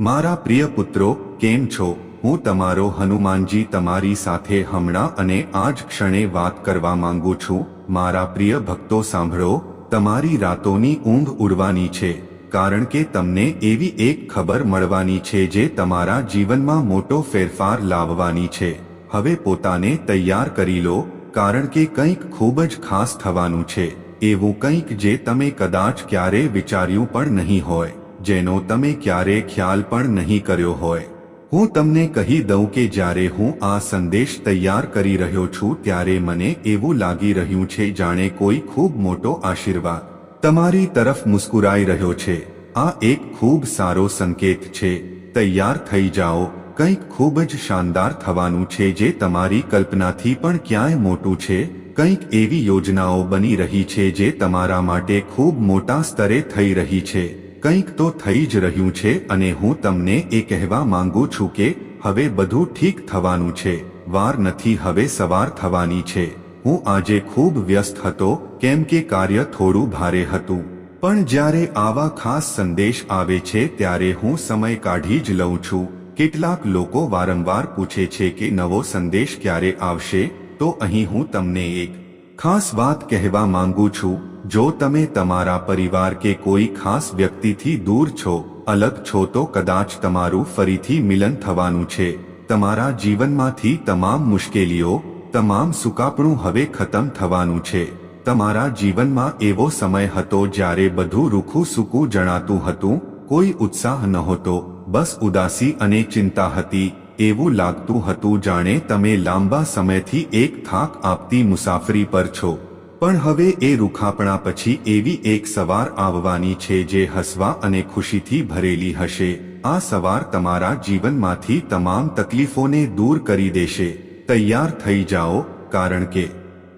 મારા પ્રિય પુત્રો, કેમ છો? હું તમારો હનુમાનજી તમારી સાથે હમણાં અને આ જ ક્ષણે વાત કરવા માંગુ છું. મારા પ્રિય ભક્તો સાંભળો, તમારી રાતોની ઊંઘ ઉડવાની છે, કારણ કે તમને એવી એક ખબર મળવાની છે જે તમારા જીવનમાં મોટો ફેરફાર લાવવાની છે. હવે પોતાને તૈયાર કરી લો, કારણ કે કંઈક ખૂબ જ ખાસ થવાનું છે. એવું કંઈક જે તમે કદાચ ક્યારે વિચાર્યું પણ નહીં હોય. જેનો તમે ક્યારે ખ્યાલ પણ નહીં કર્યો હોય. હું તમને કહી દઉં કે જ્યારે હું આ સંદેશ તૈયાર કરી રહ્યો છું ત્યારે મને એવું લાગી રહ્યું છે જાણે કોઈ ખૂબ મોટો આશીર્વાદ તમારી તરફ મુસ્કુરાઈ રહ્યો છે. આ એક ખૂબ સારો સંકેત છે. તૈયાર થઈ જાઓ. કંઈક ખૂબ જ શાનદાર થવાનું છે જે તમારી કલ્પનાથી પણ ક્યાંય મોટું છે. કંઈક એવી યોજનાઓ બની રહી છે જે તમારા માટે ખૂબ મોટા સ્તરે થઈ રહી છે. કંઈક તો થઈ જ રહ્યું છે અને હું તમને એ કહેવા માંગુ છું કે હવે બધું ઠીક થવાનું છે. વાર નથી હવે સવાર થવાની છે. હું આજે ખૂબ વ્યસ્ત હતો, કેમ કે કાર્ય થોડું ભારે હતું. પણ જ્યારે આવા ખાસ સંદેશ આવે છે ત્યારે હું સમય કાઢી જ લઉં છું. કેટલાક લોકો વારંવાર પૂછે છે કે નવો સંદેશ ક્યારે આવશે? તો અહીં હું તમને એક ખાસ વાત કહેવા માંગુ છું. જો તમે તમારા પરિવાર કે કોઈ ખાસ વ્યક્તિથી દૂર છો, અલગ છો તો કદાચ તમારું ફરીથી મિલન થવાનું છે. તમારા જીવનમાંથી તમામ મુશ્કેલીઓ, તમામ સુકાપણું હવે ખતમ થવાનું છે. તમારા જીવનમાં એવો સમય હતો જ્યારે બધું રૂખું સૂકું જણાતું હતું, કોઈ ઉત્સાહ નહોતો, બસ ઉદાસી અને ચિંતા હતી, એવું લાગતું હતું જાણે તમે લાંબા સમયથી એક થાક આપતી મુસાફરી પર છો. પણ હવે એ રૂખાપણા પછી એવી એક સવાર આવવાની છે જે હસવા અને ખુશીથી ભરેલી હશે. આ સવાર તમારા જીવનમાંથી તમામ તકલીફોને દૂર કરી દેશે. તૈયાર થઈ જાઓ, કારણ કે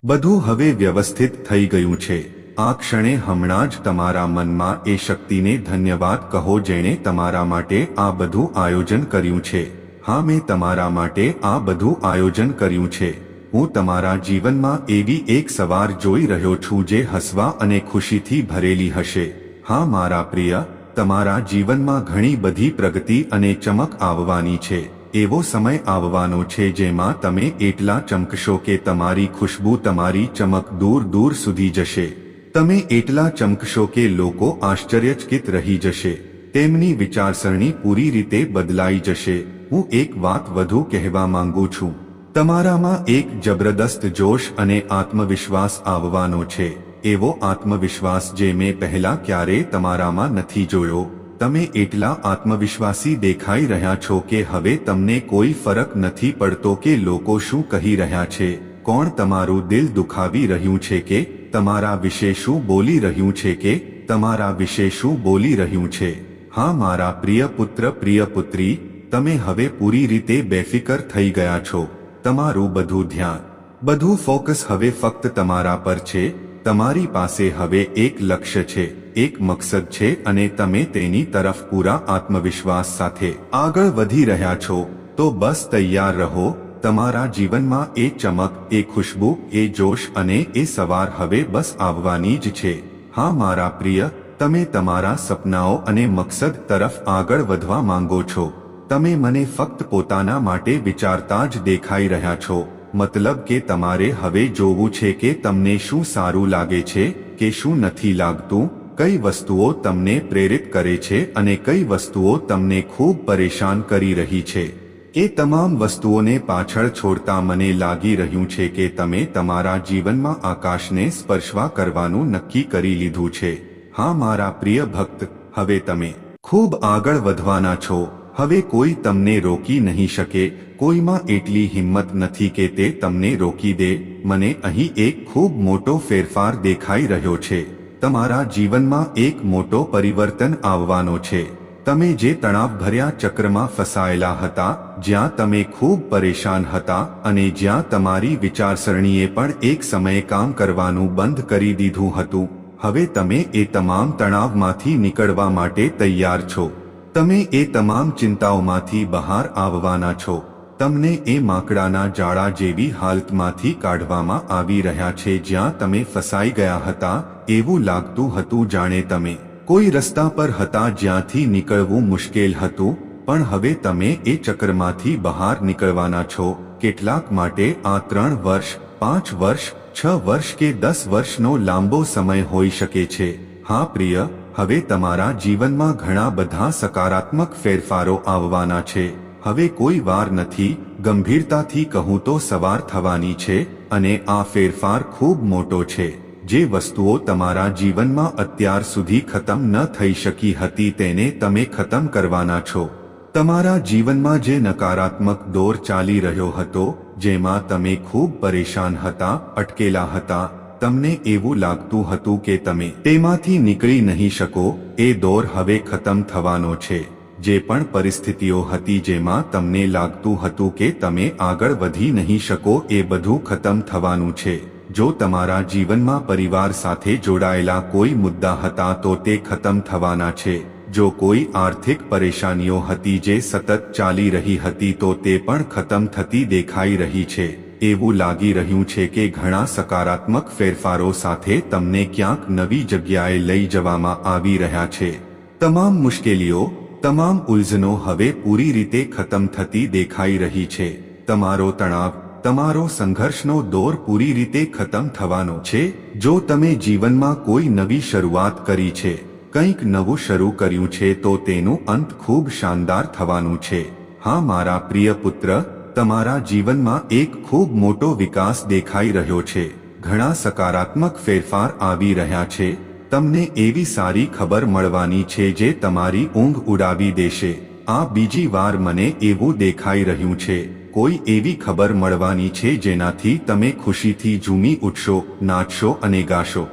બધું હવે વ્યવસ્થિત થઈ ગયું છે. આ ક્ષણે હમણાં જ તમારા મનમાં એ શક્તિને ધન્યવાદ કહો જેણે તમારા માટે આ બધું આયોજન કર્યું છે. હા, મેં તમારા માટે આ બધું આયોજન કર્યું છે. હું તમારા જીવનમાં એવી એક સવાર જોઈ રહ્યો છું જે હસવા અને ખુશીથી ભરેલી હશે. હા, મારા પ્રિય, તમારા જીવનમાં ઘણી બધી પ્રગતિ અને ચમક આવવાની છે. એવો સમય આવવાનો છે જેમાં તમે એટલા ચમકશો કે તમારી ખુશ્બુ તમારી ચમક દૂર દૂર સુધી જશે. તમે એટલા ચમકશો કે લોકો આશ્ચર્યચકિત રહી જશે. તેમની વિચારસરણી પૂરી રીતે બદલાઈ જશે. હું એક વાત વધુ કહેવા માંગુ છું. તમારામાં એક જબરદસ્ત જોશ અને આત્મવિશ્વાસ આવવાનો છે. એવો આત્મવિશ્વાસ જે મેં પહેલા ક્યારે તમારામાં નથી જોયો. તમે એટલા આત્મવિશ્વાસી દેખાઈ રહ્યા છો કે હવે તમને કોઈ ફરક નથી પડતો કે લોકો શું કહી રહ્યા છે. કોણ તમારું દિલ દુખાવી રહ્યું છે કે, તમારા વિશે શું બોલી રહ્યું છે કે, તમારા વિશે શું બોલી રહ્યું છે? હા, મારા પ્રિય પુત્ર, પ્રિય પુત્રી, તમે હવે પૂરી રીતે બેફિકર થઈ ગયા છો. તમારું બધું ધ્યાન. બધું ફોકસ હવે ફક્ત તમારા પર છે. તમારી પાસે હવે એક લક્ષ્ય છે, એક મકસદ છે અને તમે તેની તરફ પૂરા આત્મવિશ્વાસ સાથે આગળ વધી રહ્યા છો. તો બસ તૈયાર રહો. તમારા જીવનમાં એ ચમક, એ ખુશ્બુ, એ જોશ અને એ સવાર હવે બસ આવવાની જ છે. હા, મારા પ્રિય, તમે તમારા સપનાઓ અને મકસદ તરફ આગળ વધવા માંગો છો. તમે મને ફક્ત પોતાના માટે વિચારતા જ દેખાઈ રહ્યા છો. મતલબ કે તમારે હવે જોવું છે કે તમને શું સારું લાગે છે, કે શું નથી લાગતું, કઈ વસ્તુઓ તમને પ્રેરિત કરે છે અને કઈ વસ્તુઓ તમને ખૂબ પરેશાન કરી રહી છે. એ તમામ વસ્તુઓને પાછળ છોડતા મને લાગી રહ્યું છે કે તમે તમારા જીવનમાં આકાશને સ્પર્શવા કરવાનું નક્કી કરી લીધું છે. હા મારા પ્રિય ભક્ત, હવે તમે ખૂબ આગળ વધવાના છો. હવે કોઈ તમને રોકી નહીં શકે, કોઈમાં એટલી હિંમત નથી કે તે તમને રોકી દે. મને અહીં એક ખૂબ મોટો ફેરફાર દેખાઈ રહ્યો છે. તમારા જીવનમાં એક મોટો પરિવર્તન આવવાનો છે. તમે જે તણાવભર્યા ચક્રમાં ફસાયેલા હતા, જ્યાં તમે ખૂબ પરેશાન હતા અને જ્યાં તમારી વિચારસરણીએ પણ એક સમયે કામ કરવાનું બંધ કરી દીધું હતું, હવે તમે એ તમામ તણાવમાંથી નીકળવા માટે તૈયાર છો. તમે એ તમામ ચિંતાઓમાંથી બહાર આવવાના છો. તમને એ માકડાના જાળા જેવી હાલતમાંથી કાઢવામાં આવી રહ્યા છે જ્યાં તમે ફસાઈ ગયા હતા, એવું લાગતું હતું જાણે તમે કોઈ રસ્તા પર હતા જ્યાંથી નીકળવું મુશ્કેલ હતું, પણ હવે તમે એ ચક્રમાંથી બહાર નીકળવાના છો. કેટલાક માટે આ ત્રણ વર્ષ, પાંચ વર્ષ, છ વર્ષ કે દસ વર્ષનો લાંબો સમય હોઈ શકે છે. હા, પ્રિય હવે તમારા જીવનમાં ઘણા બધા સકારાત્મક ફેરફારો આવવાના છે. હવે કોઈ વાર નથી, ગંભીરતાથી કહું તો સવાર થવાની છે અને આ ફેરફાર ખૂબ મોટો છે. જે વસ્તુઓ તમારા જીવનમાં અત્યાર સુધી ખતમ ન થઈ શકી હતી તેને તમે ખતમ કરવાના છો. તમારા જીવનમાં જે નકારાત્મક દોર ચાલી રહ્યો હતો, જેમાં તમે ખૂબ પરેશાન હતા, અટકેલા હતા તમને એવું લાગતું હતું કે તમે તેમાંથી નીકળી નહીં શકો, એ દોર હવે ખતમ થવાનો છે. જે પણ પરિસ્થિતિઓ હતી જેમાં તમને લાગતું હતું કે તમે આગળ વધી નહીં શકો, એ બધું ખતમ થવાનું છે. જો તમારા જીવનમાં પરિવાર સાથે જોડાયેલા કોઈ મુદ્દા હતા તો તે ખતમ થવાના છે. જો કોઈ આર્થિક પરેશાનીઓ હતી જે સતત ચાલી રહી હતી તો તે પણ ખતમ થતી દેખાઈ રહી છે. એવું લાગી રહ્યું છે કે ઘણા સકારાત્મક ફેરફારો સાથે તમને ક્યાંક નવી જગ્યાએ લઈ જવામાં આવી રહ્યા છે. તમામ મુશ્કેલીઓ, તમામ ઉલઝનો હવે પૂરી રીતે ખતમ થતી દેખાઈ રહી છે. તમારો તણાવ, તમારો સંઘર્ષનો દોર પૂરી રીતે ખતમ થવાનો છે. જો તમે જીવનમાં કોઈ નવી શરૂઆત કરી છે, કંઈક નવું શરૂ કર્યું છે તો તેનું અંત ખૂબ શાનદાર થવાનું છે. હા, મારા પ્રિય પુત્ર તમારા જીવનમાં એક ખૂબ મોટો વિકાસ દેખાઈ રહ્યો છે. ઘણા સકારાત્મક ફેરફાર આવી રહ્યા છે. તમને એવી સારી ખબર મળવાની છે જે તમારી ઊંઘ ઉડાવી દેશે. આ બીજી વાર મને એવું દેખાઈ રહ્યું છે. કોઈ એવી ખબર મળવાની છે જેનાથી તમે ખુશીથી ઝૂમી ઉઠશો, નાચશો અને ગાશો.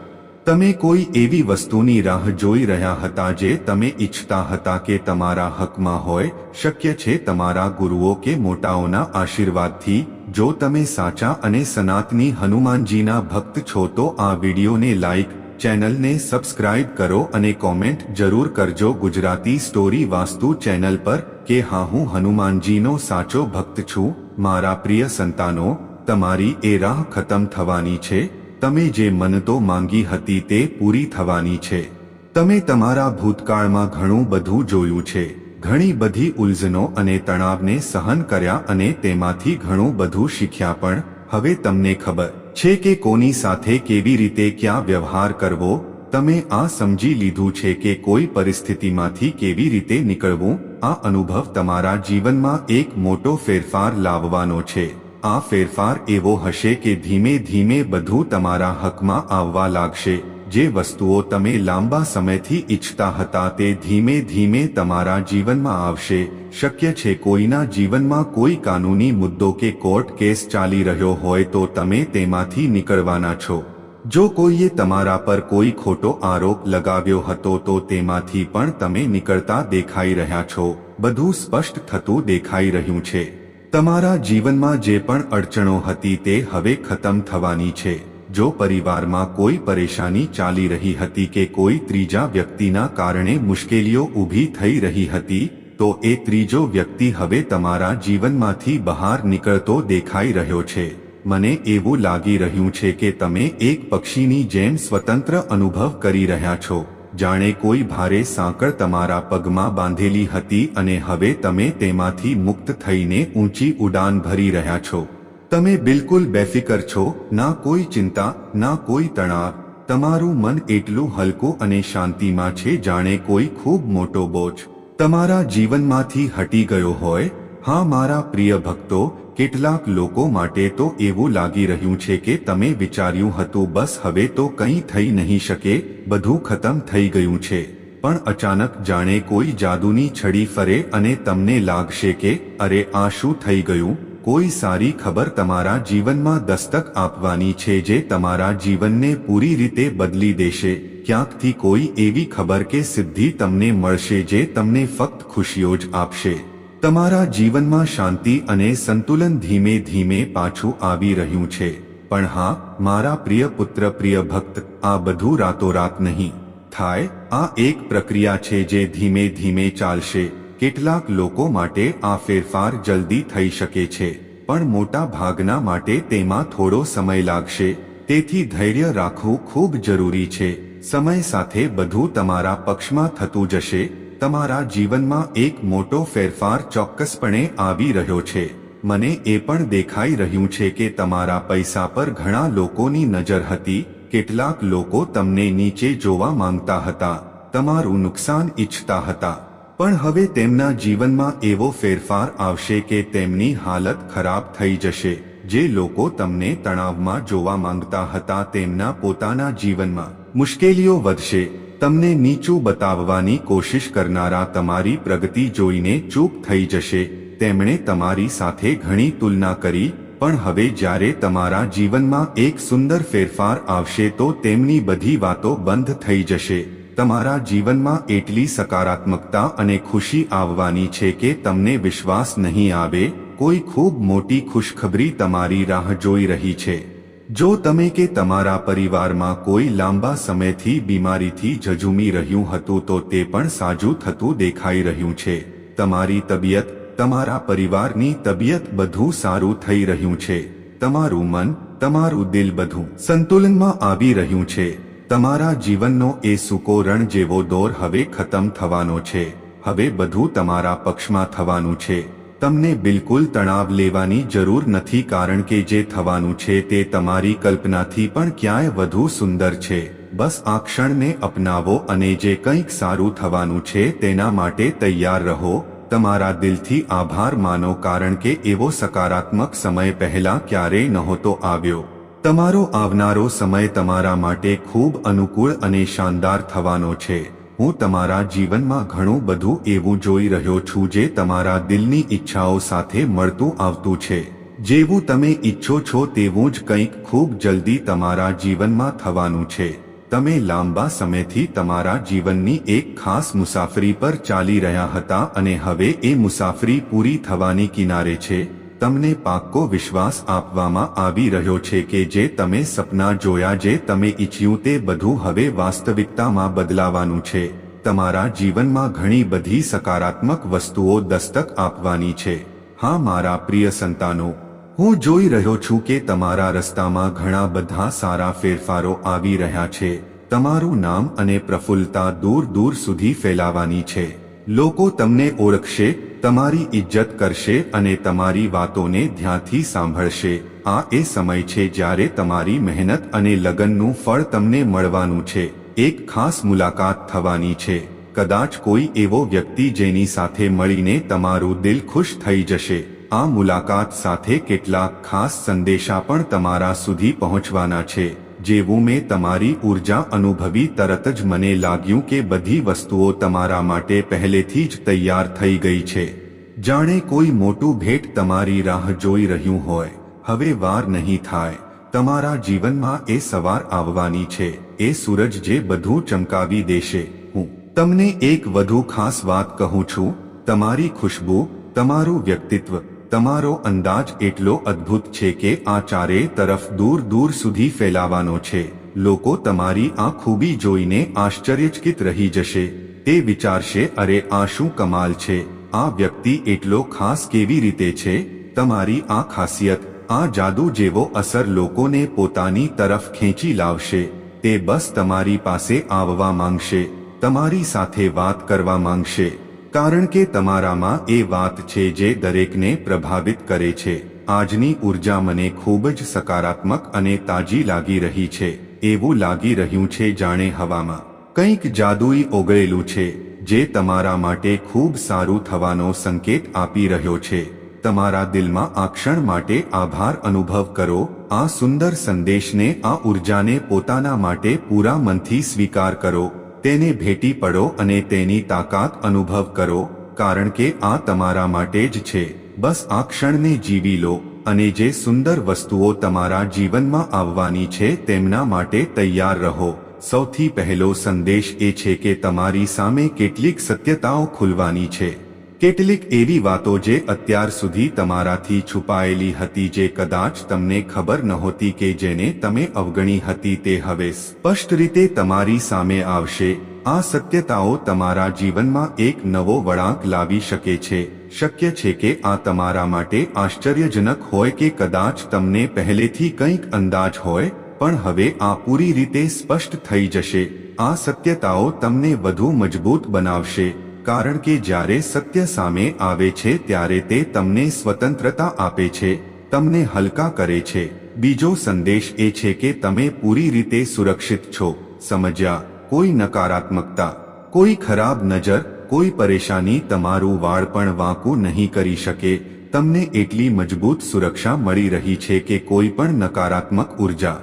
તમે કોઈ એવી વસ્તુની રાહ જોઈ રહ્યા હતા જે તમે ઈચ્છતા હતા કે તમારા હકમાં હોય, શક્ય છે તમારા ગુરુઓ કે મોટાઓના આશીર્વાદથી? જો તમે સાચા અને સનાતની હનુમાનજીના ભક્ત છો તો આ વિડીયોને લાઈક, ચેનલને સબસ્ક્રાઇબ કરો અને કોમેન્ટ જરૂર કરજો ગુજરાતી સ્ટોરી વાસ્તુ ચેનલ પર કે હા હું હનુમાનજીનો સાચો ભક્ત છું, મારા પ્રિય સંતાનો, તમારી એ રાહ ખતમ થવાની છે. તમે જે મનતો માંગી હતી તે પૂરી થવાની છે. તમે તમારા ભૂતકાળમાં ઘણું બધું જોયું છે. ઘણી બધી ઉલઝનો અને તણાવને સહન કર્યા અને તેમાંથી ઘણું બધું શીખ્યા પણ. હવે તમને ખબર છે કે કોની સાથે કેવી રીતે ક્યાં વ્યવહાર કરવો? તમે આ સમજી લીધું છે કે કોઈ પરિસ્થિતિમાંથી કેવી રીતે નીકળવું? આ અનુભવ તમારા જીવનમાં એક મોટો ફેરફાર લાવવાનો છે. આ ફેરફાર એવો હશે કે ધીમે ધીમે બધું તમારા હકમાં આવવા લાગશે. જે વસ્તુઓ તમે લાંબા સમયથી ઈચ્છતા હતા તે ધીમે ધીમે તમારા જીવનમાં આવશે. શક્ય છે કોઈના જીવનમાં કોઈ કાનૂની મુદ્દો કે કોર્ટ કેસ ચાલી રહ્યો હોય તો તમે તેમાંથી નીકળવાના છો. જો કોઈએ તમારા પર કોઈ ખોટો આરોપ લગાવ્યો હતો તો તેમાંથી પણ તમે નીકળતા દેખાઈ રહ્યા છો. બધું સ્પષ્ટ થતું દેખાઈ રહ્યું છે. તમારા જીવનમાં જે પણ અડચણો હતી તે હવે ખતમ થવાની છે. જો પરિવારમાં કોઈ પરેશાની ચાલી રહી હતી કે કોઈ ત્રીજા વ્યક્તિના કારણે મુશ્કેલીઓ ઊભી થઈ રહી હતી, તો એ ત્રીજો વ્યક્તિ હવે તમારા જીવનમાંથી બહાર નીકળતો દેખાઈ રહ્યો છે. મને એવું લાગી રહ્યું છે કે તમે એક પક્ષીની જેમ સ્વતંત્ર અનુભવ કરી રહ્યા છો. જાણે કોઈ ભારે સાંકળ તમારા પગમાં બાંધેલી હતી અને હવે તમે તેમાંથી મુક્ત થઈને ઊંચી ઉડાન ભરી રહ્યા છો. તમે બિલકુલ બેફિકર છો, ના કોઈ ચિંતા, ના કોઈ તણાવ. તમારું મન એટલું હલકું અને શાંતિમાં છે જાણે કોઈ ખૂબ મોટો બોજ. તમારા જીવનમાંથી હટી ગયો હોય. હા, મારા પ્રિય ભક્તો કેટલાક લોકો માટે તો એવું લાગી રહ્યું છે કે તમે વિચાર્યું હતું, બસ હવે તો કંઈ થઈ નહીં શકે, બધું ખતમ થઈ ગયું છે. પણ અચાનક જાણે કોઈ જાદુની છડી ફરે અને તમને લાગશે કે, અરે આ શું થઈ ગયું? કોઈ સારી ખબર તમારા જીવનમાં દસ્તક આપવાની છે જે તમારા જીવનને પૂરી રીતે બદલી દેશે. ક્યાંકથી કોઈ એવી ખબર કે સિદ્ધિ તમને મળશે જે તમને ફક્ત ખુશીઓ જ આપશે. તમારા જીવનમાં શાંતિ અને સંતુલન ધીમે ધીમે પાછું આવી રહ્યું છે. પણ હા, મારા પ્રિય પુત્ર, પ્રિય ભક્ત, આ બધું રાતોરાત નહીં. થાય, આ એક પ્રક્રિયા છે જે ધીમે ધીમે ચાલશે. કેટલાક લોકો માટે આ ફેરફાર જલ્દી થઈ શકે છે, પણ મોટા ભાગના માટે તેમાં થોડો સમય લાગશે. તેથી ધૈર્ય રાખવું ખૂબ જરૂરી છે. સમય સાથે બધું તમારા પક્ષમાં થતું જશે. તમારા જીવનમાં એક મોટો ફેરફાર ચોક્કસપણે આવી રહ્યો છે. મને એ પણ દેખાઈ રહ્યું છે કે તમારા પૈસા પર ઘણા લોકોની નજર હતી, કેટલાક લોકો તમને નીચે જોવા માંગતા હતા, તમારું નુકસાન ઈચ્છતા હતા. પણ હવે તેમના જીવનમાં એવો ફેરફાર આવશે કે તેમની હાલત ખરાબ થઈ જશે. જે લોકો તમને તણાવમાં જોવા માંગતા હતા તેમના પોતાના જીવનમાં મુશ્કેલીઓ વધશે. તમને નીચું બતાવવાની કોશિશ કરનારા તમારી પ્રગતિ જોઈને ચૂપ થઈ જશે. તેમણે તમારી સાથે ઘણી તુલના કરી, પણ હવે જ્યારે તમારા જીવનમાં એક સુંદર ફેરફાર આવશે તો તેમની બધી વાતો બંધ થઈ જશે. તમારા જીવનમાં એટલી સકારાત્મકતા અને ખુશી આવવાની છે કે તમને વિશ્વાસ નહીં આવે, કોઈ ખૂબ મોટી ખુશખબરી તમારી રાહ જોઈ રહી છે. જો તમે કે તમારા પરિવારમાં કોઈ લાંબા સમયથી બીમારીથી ઝઝૂમી રહ્યું હતું તો તે પણ સાજું થતું દેખાઈ રહ્યું છે. તમારી તબિયત, તમારા પરિવારની તબિયત બધું સારું થઈ રહ્યું છે. તમારું મન, તમારું દિલ બધું સંતુલનમાં આવી રહ્યું છે. તમારા જીવનનો એ સૂકો રણ જેવો દોર હવે ખતમ થવાનો છે. હવે બધું તમારા પક્ષમાં થવાનું છે. તમને બિલકુલ તણાવ લેવાની જરૂર નથી કારણ કે જે થવાનું છે તે તમારી કલ્પનાથી પણ ક્યાંય વધુ સુંદર છે. બસ આ ક્ષણને અપનાવો અને જે કંઈક સારું થવાનું છે તેના માટે તૈયાર રહો. તમારા દિલથી આભાર માનો કારણ કે એવો સકારાત્મક સમય પહેલા ક્યારેય નહોતો આવ્યો. તમારો આવનારો સમય તમારા માટે ખૂબ અનુકૂળ અને શાનદાર થવાનો છે. હું તમારા જીવનમાં ઘણું બધું એવું જોઈ રહ્યો છું જે તમારા દિલની ઈચ્છાઓ સાથે મળતું આવતું છે. જેવું તમે ઈચ્છો છો તેવું જ કંઈક ખૂબ જલ્દી તમારા જીવનમાં થવાનું છે. તમે લાંબા સમયથી તમારા જીવનની એક ખાસ મુસાફરી પર ચાલી રહ્યા હતા અને હવે એ મુસાફરી પૂરી થવાની કિનારે છે. તમને પાક્કો વિશ્વાસ આપવામાં આવી રહ્યો છે કે જે તમે સપના જોયા, જે તમે ઈચ્છ્યું તે બધું હવે વાસ્તવિકતામાં બદલાવાનું છે. તમારા જીવનમાં ઘણી બધી સકારાત્મક વસ્તુઓ દસ્તક આપવાની છે. હા, મારા પ્રિય સંતાનો, હું જોઈ રહ્યો છું કે તમારા રસ્તામાં ઘણા બધા સારા ફેરફારો આવી રહ્યા છે. તમારું નામ અને પ્રફુલ્લતા દૂર દૂર સુધી ફેલાવાની છે. લોકો તમને ઓળખશે, તમારી ઇજ્જત કરશે અને તમારી વાતોને ધ્યાનથી સાંભળશે. આ એ સમય છે જ્યારે તમારી મહેનત અને લગનનું ફળ તમને મળવાનું છે. એક ખાસ મુલાકાત થવાની છે. કદાચ કોઈ એવો વ્યક્તિ જેની સાથે મળીને તમારું દિલ ખુશ થઈ જશે. આ મુલાકાત સાથે કેટલાક ખાસ સંદેશા પણ તમારા સુધી પહોંચવાના છે. જેવું મેં તમારી ઊર્જા અનુભવી તરત જ મને લાગ્યું કે બધી વસ્તુઓ તમારા માટે પહેલેથી જ તૈયાર થઈ ગઈ છે. જાણે કોઈ મોટું ભેટ તમારી રાહ જોઈ રહ્યું હોય. હવે વાર નહીં થાય. તમારા જીવનમાં એ સવાર આવવાની છે. એ સૂરજ જે બધું ચમકાવી દેશે. હું તમને એક વધુ ખાસ વાત કહું છું. તમારી ખુશ્બુ, તમારું વ્યક્તિત્વ તમારો અંદાજ એટલો અદ્ભુત છે કે આ ચારે તરફ દૂર દૂર સુધી ફેલાવાનો છે. લોકો તમારી આ ખૂબી જોઈને આશ્ચર્યચકિત રહી જશે. તે વિચારશે, અરે, આ શું કમાલ છે? આ વ્યક્તિ એટલો ખાસ કેવી રીતે છે? તમારી આ ખાસિયત, આ જાદુ જેવો અસર લોકોને પોતાની તરફ ખેંચી લાવશે. તે બસ તમારી પાસે આવવા માંગશે, તમારી સાથે વાત કરવા માંગશે. કારણ કે તમારામાં એ વાત છે જે દરેકને પ્રભાવિત કરે છે. આજની ઊર્જા મને ખૂબ જ સકારાત્મક અને તાજી લાગી રહી છે, એવું લાગી રહ્યું છે જાણે હવામાં. કંઈક જાદુઈ ઓગળેલું છે, જે તમારા માટે ખૂબ સારું થવાનો સંકેત આપી રહ્યો છે. તમારા દિલમાં આ ક્ષણ માટે આભાર અનુભવ કરો, આ સુંદર સંદેશને આ ઉર્જાને પોતાના માટે પૂરા મનથી સ્વીકાર કરો. તેને ભેટી પડો અને તેની તાકાત અનુભવ કરો, કારણ કે આ તમારા માટે જ છે. બસ આ ક્ષણને જીવી લો, અને જે સુંદર વસ્તુઓ તમારા જીવનમાં આવવાની છે તેમના માટે તૈયાર રહો. સૌથી પહેલો સંદેશ એ છે કે તમારી સામે કેટલીક સત્યતાઓ ખુલવાની છે. કેટલીક એવી વાતો જે અત્યાર સુધી તમારાથી છુપાયેલી હતી જે કદાચ તમને ખબર નહોતી કે જેને તમે અવગણી હતી તે હવે સ્પષ્ટ રીતે તમારી સામે આવશે. આ સત્યતાઓ તમારા જીવનમાં એક નવો વળાંક લાવી શકે છે. શક્ય છે કે આ તમારા માટે આશ્ચર્યજનક હોય કે કદાચ તમને પહેલેથી કંઈક અંદાજ હોય, પણ હવે આ પૂરી રીતે સ્પષ્ટ થઈ જશે. આ સત્યતાઓ તમને વધુ મજબૂત બનાવશે. કારણ કે જ્યારે સત્ય સામે આવે છે ત્યારે તે તમને સ્વતંત્રતા આપે છે, તમને હલકા કરે છે. બીજો સંદેશ એ છે કે તમે પૂરી રીતે સુરક્ષિત છો. સમજ્યા, કોઈ નકારાત્મકતા, કોઈ ખરાબ નજર, કોઈ પરેશાની તમારું વાળ પણ વાંકું નહીં કરી શકે. તમને એટલી મજબૂત સુરક્ષા મળી રહી છે કે કોઈ પણ નકારાત્મક ઊર્જા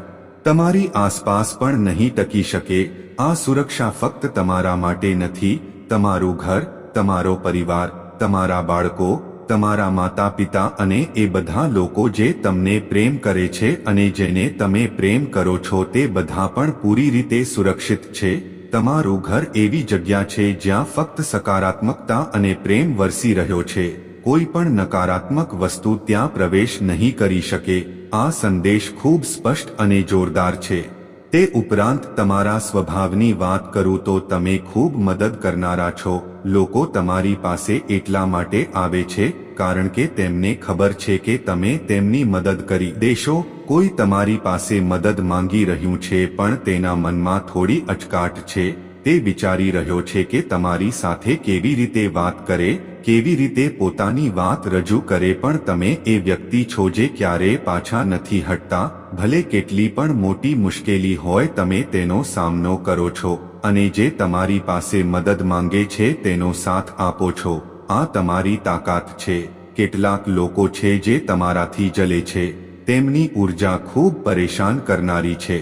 તમારી આસપાસ પણ નહીં ટકી શકે. આ સુરક્ષા ફક્ત તમારા માટે નથી તમારું ઘર, તમારો પરિવાર, તમારા બાળકો, તમારા માતા પિતા અને એ બધા લોકો જે તમને પ્રેમ કરે છે અને જેને તમે પ્રેમ કરો છો તે બધા પણ પૂરી રીતે સુરક્ષિત છે. તમારું ઘર એવી જગ્યા છે જ્યાં ફક્ત સકારાત્મકતા અને પ્રેમ વરસી રહ્યો છે. કોઈ પણ નકારાત્મક વસ્તુ ત્યાં પ્રવેશ નહીં કરી શકે. આ સંદેશ ખૂબ સ્પષ્ટ અને જોરદાર છે. તે ઉપરાંત તમારા સ્વભાવની વાત કરું તો તમે ખૂબ મદદ કરનારા છો. લોકો તમારી પાસે એટલા માટે આવે છે, કારણ કે તેમને ખબર છે કે તમે તેમની મદદ કરી દેશો. કોઈ તમારી પાસે મદદ માંગી રહ્યું છે પણ તેના મનમાં થોડી અચકાટ છે. તે વિચારી રહ્યો છે કે તમારી સાથે કેવી રીતે વાત કરે કેવી રીતે પોતાની વાત રજૂ કરે પણ તમે એ વ્યક્તિ છો જે ક્યારેય પાછા નથી હટતા, ભલે કેટલી પણ મોટી મુશ્કેલી હોય તમે તેનો સામનો કરો છો, અને જે તમારી પાસે મદદ માંગે છે તેનો સાથ આપો છો. આ તમારી તાકાત છે. કેટલાક લોકો છે જે તમારાથી જલે છે. તેમની ઊર્જા ખૂબ પરેશાન કરનારી છે.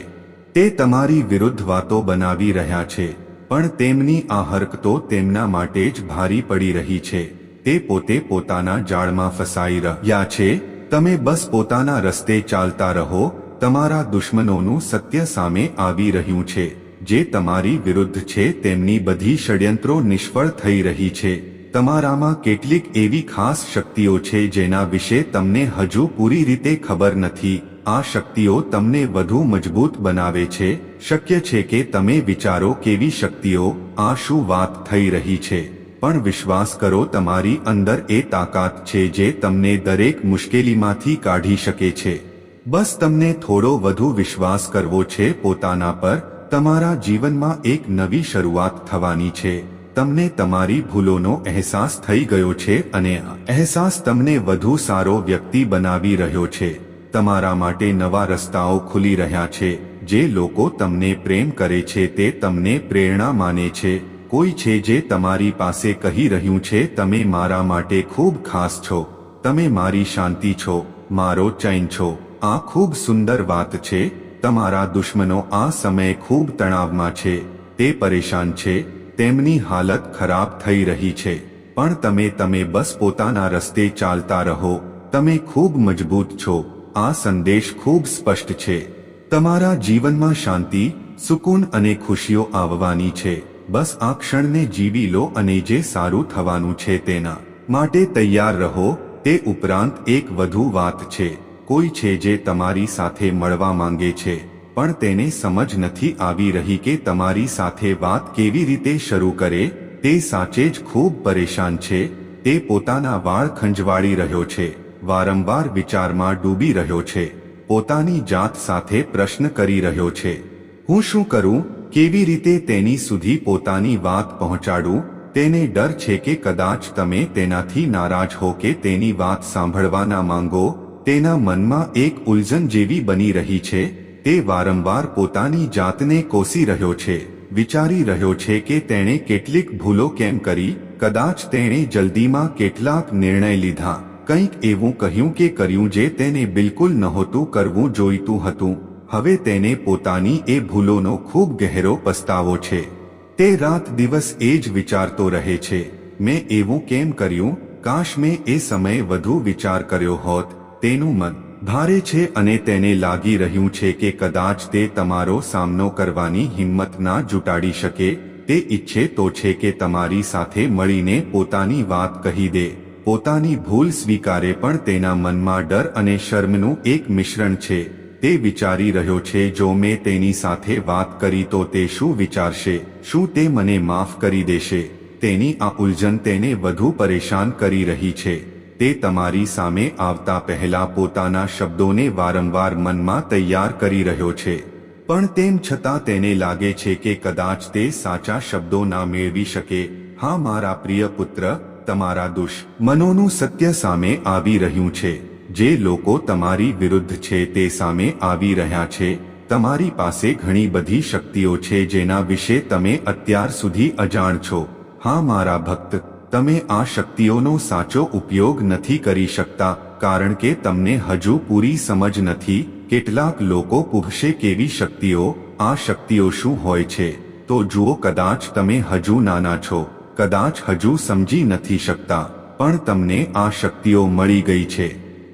તે તમારી વિરુદ્ધ વાતો બનાવી રહ્યા છે. પણ તેમની આ હરકતો તેમના માટે જ ભારી પડી રહી છે. તે પોતે પોતાના જાળમાં ફસાઈ રહ્યા છે. તમે બસ પોતાના રસ્તે ચાલતા રહો. તમારા દુશ્મનોનું સત્ય સામે આવી રહ્યું છે. જે તમારી વિરુદ્ધ છે તેમની બધી ષડયંત્રો નિષ્ફળ થઈ રહી છે. તમારામાં કેટલીક એવી ખાસ શક્તિઓ છે જેના વિશે તમને હજુ પૂરી રીતે ખબર નથી. આ શક્તિઓ તમને વધુ મજબૂત બનાવે છે. શક્ય છે કે તમે વિચારો કેવી શક્તિઓ, આ શું વાત થઈ રહી છે. પણ વિશ્વાસ કરો, તમારી અંદર એ તાકાત છે જે તમને દરેક મુશ્કેલીમાંથી કાઢી શકે છે. બસ તમને થોડો વધુ વિશ્વાસ કરવો છે પોતાના પર. તમારા જીવનમાં એક નવી શરૂઆત થવાની છે. તમને તમારી ભૂલોનો અહેસાસ થઈ ગયો છે અને અહેસાસ તમને વધુ સારો વ્યક્તિ બનાવી રહ્યો છે. તમારા માટે નવા રસ્તાઓ ખુલી રહ્યા છે. જે લોકો તમને પ્રેમ કરે છે તે તમને પ્રેરણા માને છે. કોઈ છે જે તમારી પાસે કહી રહ્યું છે, તમે મારા માટે ખૂબ ખાસ છો. તમે મારી શાંતિ છો. મારો ચૈન છો. આ ખૂબ સુંદર વાત છે. તમારા દુશ્મનો આ સમયે ખૂબ તણાવમાં છે. તે પરેશાન છે. તેમની હાલત ખરાબ થઈ રહી છે. પણ તમે તમે બસ પોતાના રસ્તે ચાલતા રહો. તમે ખૂબ મજબૂત છો. આ સંદેશ ખૂબ સ્પષ્ટ છે. તમારા જીવનમાં શાંતિ, સુકૂન અને ખુશીઓ આવવાની છે. બસ આ ક્ષણને જીવી લો અને જે સારું થવાનું છે તેના માટે તૈયાર રહો. તે ઉપરાંત એક વધુ વાત છે. કોઈ છે જે તમારી સાથે મળવા માંગે છે, પણ તેને સમજ નથી આવી રહી કે તમારી સાથે વાત કેવી રીતે શરૂ કરે, તે સાચે જ ખૂબ પરેશાન છે. તે પોતાના વાળ ખંજવાળી રહ્યો છે. વારંવાર વિચારમાં ડૂબી રહ્યો છે. પોતાની જાત સાથે પ્રશ્ન કરી રહ્યો છે. હું શું કરું? કેવી રીતે તેની સુધી પોતાની વાત પહોંચાડું? તેને ડર છે કે કદાચ તમે તેનાથી નારાજ હો કે તેની વાત સાંભળવાના માંગો, તેના મનમાં એક ઉલઝન જેવી બની રહી છે. તે વારંવાર પોતાની જાતને કોસી રહ્યો છે. વિચારી રહ્યો છે કે તેણે કેટલીક ભૂલો કેમ કરી? કદાચ તેણે જલ્દીમાં કેટલાક નિર્ણય લીધા. કંઈક એવું કહ્યું કે કર્યું જે તેને બિલકુલ નહોતું કરવું જોઈતું હતું. હવે તેને પોતાની એ ભૂલોનો ખૂબ ગહેરો પસ્તાવો છે. તે રાત દિવસ એ જ વિચારતો રહે છે. મેં એવું કેમ કર્યું? કાશ મેં એ સમયે વધુ વિચાર કર્યો હોત. તેનું મન ભારે છે અને તેને લાગી રહ્યું છે કે કદાચ તે તમારો સામનો કરવાની હિંમત ના જુટાડી શકે. તે ઈચ્છે તો છે કે તમારી સાથે મળીને પોતાની વાત કહી દે. પોતાની ભૂલ સ્વીકારે પણ તેના મનમાં ડર અને શર્મનું એક મિશ્રણ છે. તે વિચારી રહ્યો છે, જો મેં તેની સાથે વાત કરી તો તે શું વિચારશે? શું તે મને માફ કરી દેશે? તેની આ ઉલઝન તેને વધુ પરેશાન કરી રહી છે. તે તમારી સામે આવતા પહેલા પોતાના શબ્દોને વારંવાર મનમાં તૈયાર કરી રહ્યો છે. પણ તેમ છતાં તેને લાગે છે કે કદાચ તે સાચા શબ્દો ના મેળવી શકે. હા, મારા પ્રિય પુત્ર તમારા દુશ્મનોનું સત્ય સામે આવી રહ્યું છે. જે લોકો તમારી વિરુદ્ધ છે તે સામે આવી રહ્યા છે. તમારી પાસે ઘણી બધી શક્તિઓ છે જેના વિશે તમે અત્યાર સુધી અજાણ છો. હા, મારા ભક્ત, તમે આ શક્તિઓનો સાચો ઉપયોગ નથી કરી શકતા, કારણ કે તમને હજુ પૂરી સમજ નથી કેટલાક લોકો પૂછશે કેવી શક્તિઓ, આ શક્તિઓ શું હોય છે. તો જુઓ, કદાચ તમે હજુ નાના છો. કદાચ હજુ સમજી નથી શકતા, પણ તમને આ શક્તિઓ મળી ગઈ છે.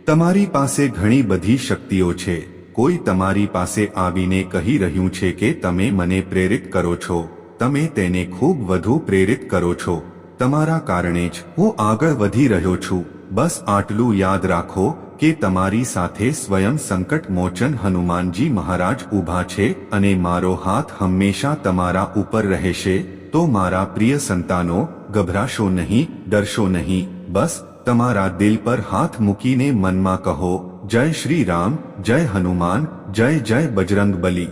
તમારી પાસે ઘણી બધી શક્તિઓ છે. કોઈ તમારી પાસે આવીને કહી રહ્યું છે કે તમે મને પ્રેરિત કરો છો. તમે તેને ખૂબ વધુ પ્રેરિત કરો છો. તમારા કારણે જ હું આગળ વધી રહ્યો છું. બસ આટલું યાદ રાખો કે તમારી સાથે સ્વયં સંકટ મોચન હનુમાનજી મહારાજ ઊભા છે અને મારો હાથ હંમેશા તમારા ઉપર રહેશે. તો મારા પ્રિય સંતાનો ગભરાશો નહીં ડરશો નહીં બસ તમારા દિલ પર હાથ મૂકીને મનમાં કહો જય શ્રી રામ જય હનુમાન જય જય બજરંગ બલી